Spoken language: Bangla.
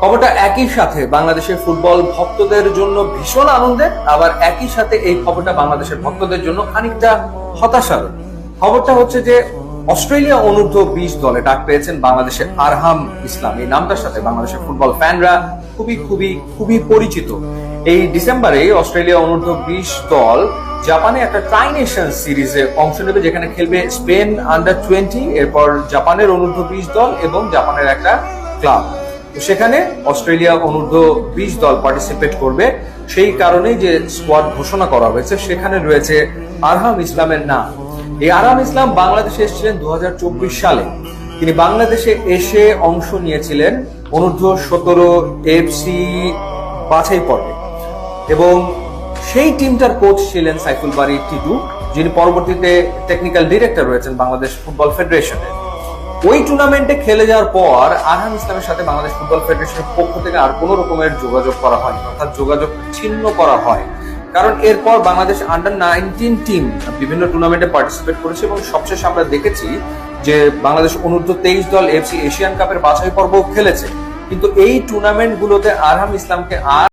খবরটা একই সাথে বাংলাদেশের ফুটবল ভক্তদের জন্য ভীষণ আনন্দের আবার একই সাথে এই খবরটা বাংলাদেশের ভক্তদের জন্য খানিকটা হতাশার খবরটা হচ্ছে যে অস্ট্রেলিয়া অনূর্ধ্ব বিশ দলে ডাক পেয়েছেন বাংলাদেশের আরহাম ইসলাম। এই নামটার সাথে বাংলাদেশের ফুটবল ফ্যানরা খুবই খুবই খুবই পরিচিত। এই ডিসেম্বরে অস্ট্রেলিয়া অনূর্ধ্ব বিশ দল জাপানে একটা ট্রাই নেশন সিরিজে অংশ নেবে, যেখানে খেলবে স্পেন আন্ডার টোয়েন্টি এরপর জাপানের অনূর্ধ্ব বিশ দল এবং জাপানের একটা ক্লাব। সেখানে অস্ট্রেলিয়া অনূর্ধ্ব বিশ দল পার্টিসিপেট করবে। সেই কারণেই যে স্কোয়াড ঘোষণা করা হয়েছে, সেখানে রয়েছে আরহাম ইসলামের নাম। এই আরহাম ইসলাম বাংলাদেশে এসেছিলেন দু সালে। তিনি বাংলাদেশে এসে অংশ নিয়েছিলেন অনূর্ধ্ব সতেরো এফসি বাছাই পর্বে। এবং সেই টিমটার কোচ ছিলেন সাইফুল বাড়ি টিটু, যিনি পরবর্তীতে টেকনিক্যাল ডিরেক্টর রয়েছেন বাংলাদেশ ফুটবল ফেডারেশনের ওই টুর্নামেন্টে খেলে যাওয়ার পর আরহাম ইসলামের সাথে বাংলাদেশ ফুটবল ফেডারেশনের পক্ষ থেকে আর কোনো রকমের যোগাযোগ করা হয়নি। অর্থাৎ যোগাযোগ ছিন্ন করা হয়। কারণ এরপর বাংলাদেশ আন্ডার নাইনটিন টিম বিভিন্ন টুর্নামেন্টে পার্টিসিপেট করেছে এবং সবশেষে আমরা দেখেছি যে বাংলাদেশ অনূর্ধ্ব তেইশ দল এফসি এশিয়ান কাপের বাছাই পর্ব খেলেছে। কিন্তু এই টুর্নামেন্টগুলোতে আরহাম ইসলামকে আর